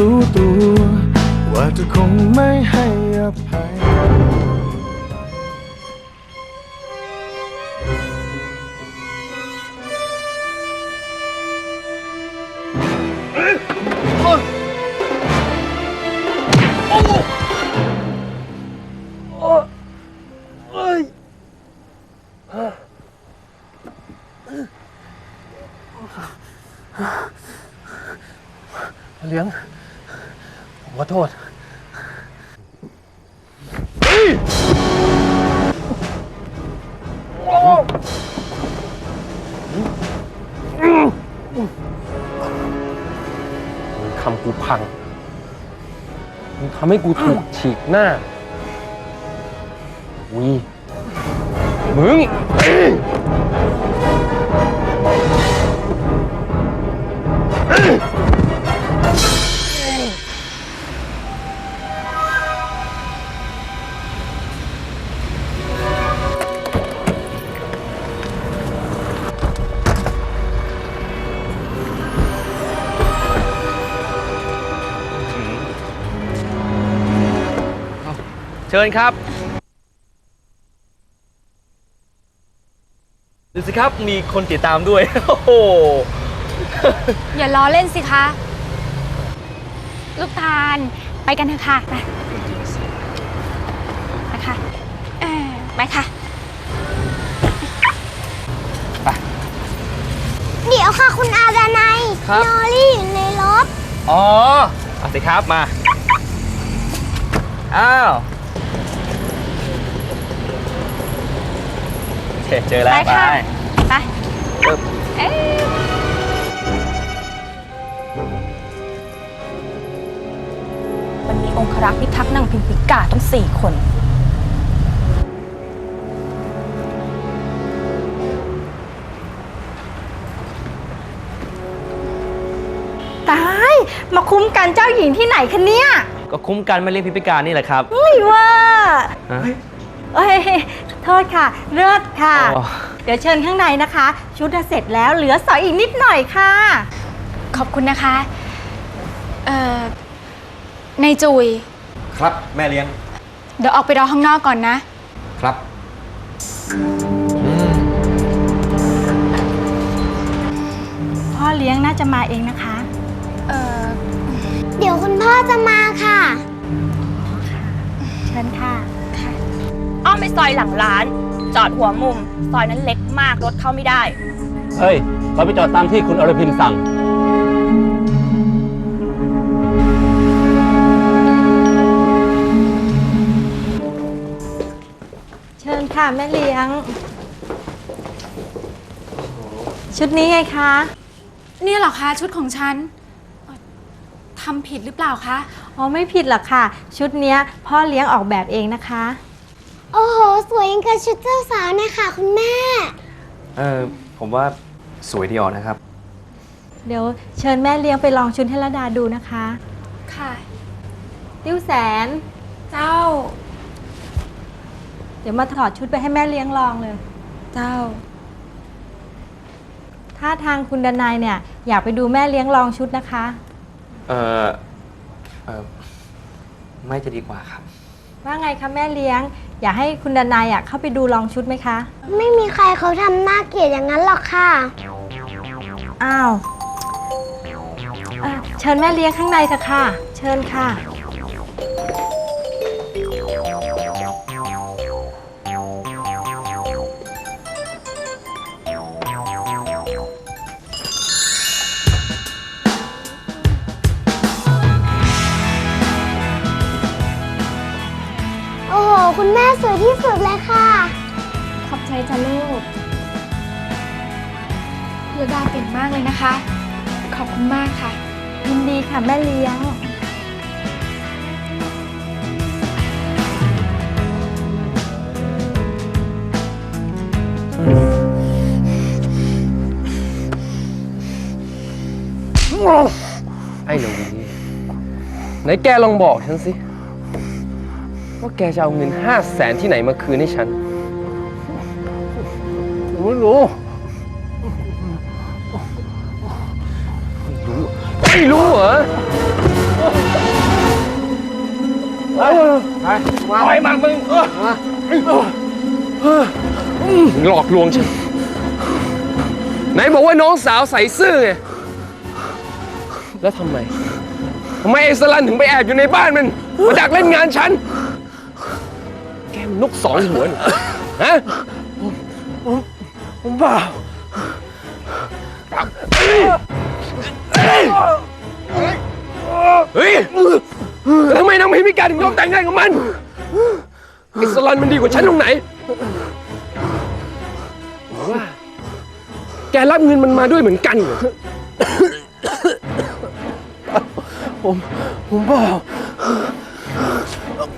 รู้ตัว ว่าเธอคงไม่ให้อภัย มึงทำกูพัง มึงทำให้กูถูกฉีกหน้าวีมึง เชิญครับดูสิครับมีคนติดตามด้วย โอ้โหอย่าล้อเล่นสิคะ ลูกตาลไปกันเถอะค่ะไปไปค่ะเออไปค่ะ เดี๋ยวค่ะคุณอาดานัยครับนอรี่อยู่ในรถ อ๋อเอาสิครับมา อ้าวโอ เคเจอแล้วไปไปค่ะไปปึ๊บเอ๊ะมันมีองครักษ์พิทักษ์นางพิมพิกาต้องสี่คน ตาย มาคุ้มกันเจ้าหญิงที่ไหนคะเนี่ยก็คุ้มกันไม่เลี้ยงพิพิการนี่แหละครับไม่ว่า ฮะ เอ้ยโทษค่ะ เลือดค่ะ อ๋อ เดี๋ยวเชิญข้างในนะคะ ชุดน่ะเสร็จแล้วเหลือสอยอีกนิดหน่อยค่ะ ขอบคุณนะคะ เอ่อ ในจุย ครับแม่เลี้ยงเดี๋ยวออกไปรอข้างนอกก่อนนะ ครับพ่อเลี้ยงน่าจะมาเองนะคะ เอ่อ เดี๋ยวคุณพ่อจะมาค่ะ เชิญค่ะอ้อม ไปซอยหลังร้าน จอดหัวมุม ซอยนั้นเล็กมากรถเข้าไม่ได้ เฮ้ย เราไปจอดตามที่คุณอรพินสั่ง เชิญค่ะแม่เลี้ยง ชุดนี้ไงคะ เนี่ยเหรอคะชุดของฉันเอ่อทำผิดหรือเปล่าคะ อ๋อไม่ผิดหรอกค่ะ ชุดเนี้ยพ่อเลี้ยงออกแบบเองนะคะ โอ้โห สวยยังกับชุดเจ้าสาวเนี่ยค่ะคุณแม่ เออผมว่าสวยดีออกนะครับ เดี๋ยวเชิญแม่เลี้ยงไปลองชุดให้ละดาดูนะคะ ค่ะ ติ้วแสน เจ้า เดี๋ยวมาถอดชุดไปให้แม่เลี้ยงลองเลย เจ้า ถ้าทางคุณดนายเนี่ย อยากไปดูแม่เลี้ยงลองชุดนะคะ เออเออไม่จะดีกว่าครับ ว่าไงคะแม่เลี้ยง อยากให้คุณดนายอะเข้าไปดูลองชุดไหมคะ ไม่มีใครเขาทำหน้าเกลียดอย่างนั้นหรอกค่ะ อ้าวเอ่อเชิญแม่เลี้ยงข้างในเถอะค่ะ เชิญค่ะ คุณแม่สวยที่สุดเลยค่ะ ขอบใจจ้ะลูกระดาเก่งมากเลยนะคะ ขอบคุณมากค่ะ ยินดีค่ะแม่เลี้ยง ไอ้หนูวีไหนแกลองบอกฉันสิ ว่าแกจะเอาเงินห้าแสนที่ไหนมาคืนให้ฉันไม่รู้ไม่รู้เหรอปล่อยมันมึงหลอกลวงฉันไหนบอกว่าน้องสาวใส่ซื่อไง แล้วทำไมทำไมไอ้สลันถึงไปแอบอยู่ในบ้านมันมาดักเล่นงานฉัน แกมันนกสองหัวนี่ฮะผมเปล่าเฮ้ยแล้วทำไมนางพิมิการถึงยอมแต่งงานกับมันไอ้สลันมันดีกว่าฉันตรงไหนหรือว่าแกรับเงินมันมาด้วยเหมือนกันเหรอผมผมเปล่า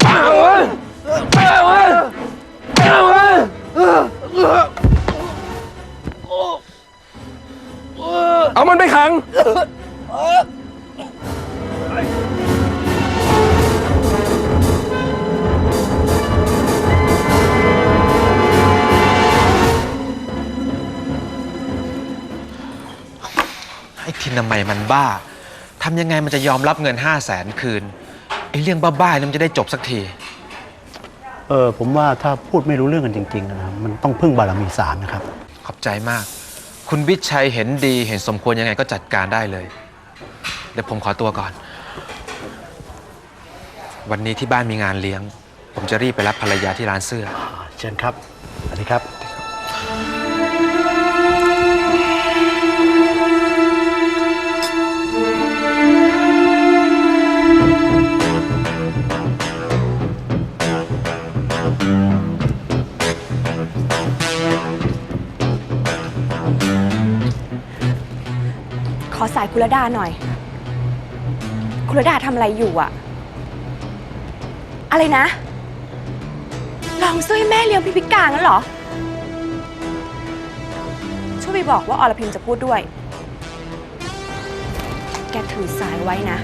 เอาวะเอาวะ เอาวะเอามันไปขัง ไอ้ทินทำไมมันบ้า ทำยังไงมันจะยอมรับเงิน5 0 0แสนคืน ไอ้เรื่องบ้าๆนี่มันจะได้จบสักที เออผมว่าถ้าพูดไม่รู้เรื่องกันจริง ๆ นะครับ มันต้องพึ่งบารมีสามนะครับ ขอบใจมาก คุณวิชัยเห็นดีเห็นสมควรยังไงก็จัดการได้เลย เดี๋ยวผมขอตัวก่อน วันนี้ที่บ้านมีงานเลี้ยง ผมจะรีบไปรับภรรยาที่ร้านเสื้อ เชิญครับสวัสดีครับ อสายคุณระดาหน่อย คุณระดาทำอะไรอยู่อะอะไรนะ ลองซื้อให้แม่เลี้ยงพิพิการงั้นเหรอ ช่วยไปบอกว่าอรพิมจะพูดด้วย แกถือสายไว้นะ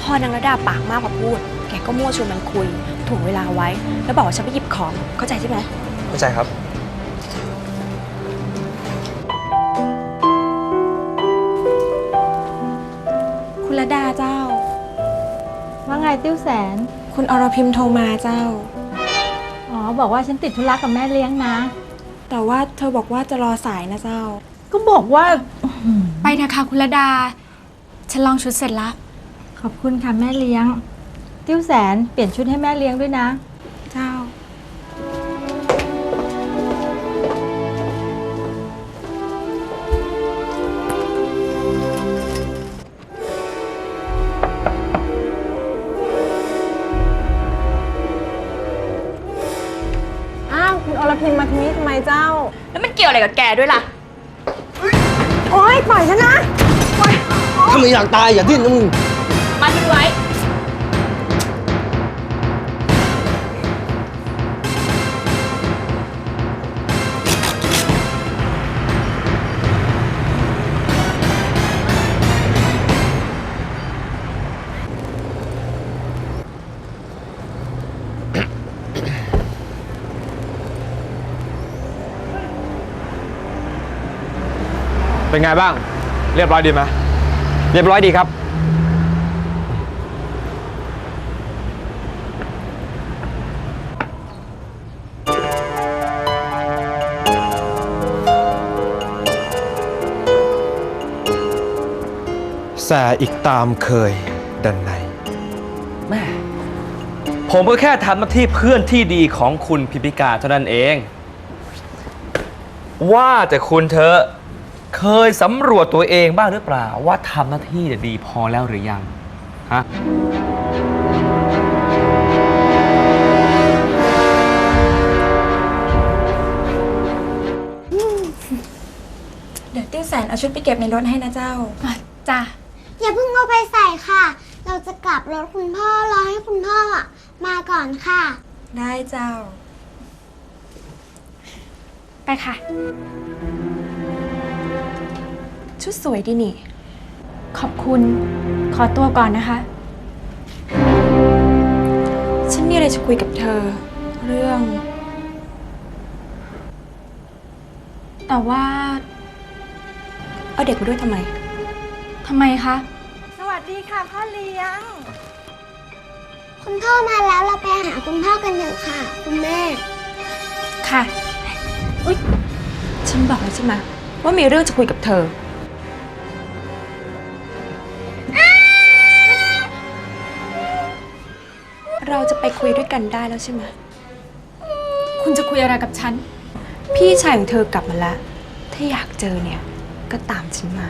พอนางระดาปากมากพอพูด แกก็มั่วชวนมันคุยถ่วงเวลาไว้ แล้วบอกว่าฉันไปหยิบของ เข้าใจใช่ไหม เข้าใจครับ ระดาเจ้า ว่าไงติ้วแสน คุณอรพิมโทรมาเจ้า อ๋อ บอกว่าฉันติดธุระกับแม่เลี้ยงนะ แต่ว่าเธอบอกว่าจะรอสายนะเจ้า ก็บอกว่า ไปเถอะค่ะคุณระดา ฉันลองชุดเสร็จละ ขอบคุณค่ะแม่เลี้ยง ติ้วแสนเปลี่ยนชุดให้แม่เลี้ยงด้วยนะ อะไรกับแกด้วยล่ะ โอ๊ยปล่อยฉันนะถ้าไม่อยากตายอย่าดิ้นนะมึง มาดูไว้ เป็นไงบ้าง เรียบร้อยดีไหมเรียบร้อยดีครับ แสอีกตามเคยดันในแม่ผมก็แค่ทำหน้าที่เพื่อนที่ดีของคุณพิพิการเท่านั้นเอง ว่าแต่คุณเธอะ เคยสำรวจตัวเองบ้างหรือเปล่า ว่าทำหน้าที่เนี่ยดีพอแล้วหรือยังฮะเดี๋ยวติ้วแสนเอาชุดไปเก็บในรถให้นะเจ้า จ้าอย่าเพิ่งเอาไปใส่ค่ะ เราจะกลับรถคุณพ่อรอให้คุณพ่ออะมาก่อนค่ะ ได้เจ้า ไปค่ะ ชุดสวยดีนี่ ขอบคุณ ขอตัวก่อนนะคะ ฉันมีอะไรจะคุยกับเธอ เรื่อง แต่ว่า เอาเด็กมาด้วยทำไม ทำไมคะ สวัสดีค่ะพ่อเลี้ยง คุณพ่อมาแล้วเราไปหาคุณพ่อกันเถอะค่ะ คุณแม่ ค่ะ อุ๊ย ฉันบอกแล้วใช่ไหมว่ามีเรื่องจะคุยกับเธอ เราจะไปคุยด้วยกันได้แล้วใช่ไหมคุณจะคุยอะไรกับฉัน พี่ชายของเธอกลับมาแล้ว ถ้าอยากเจอเนี่ย ก็ตามฉันมา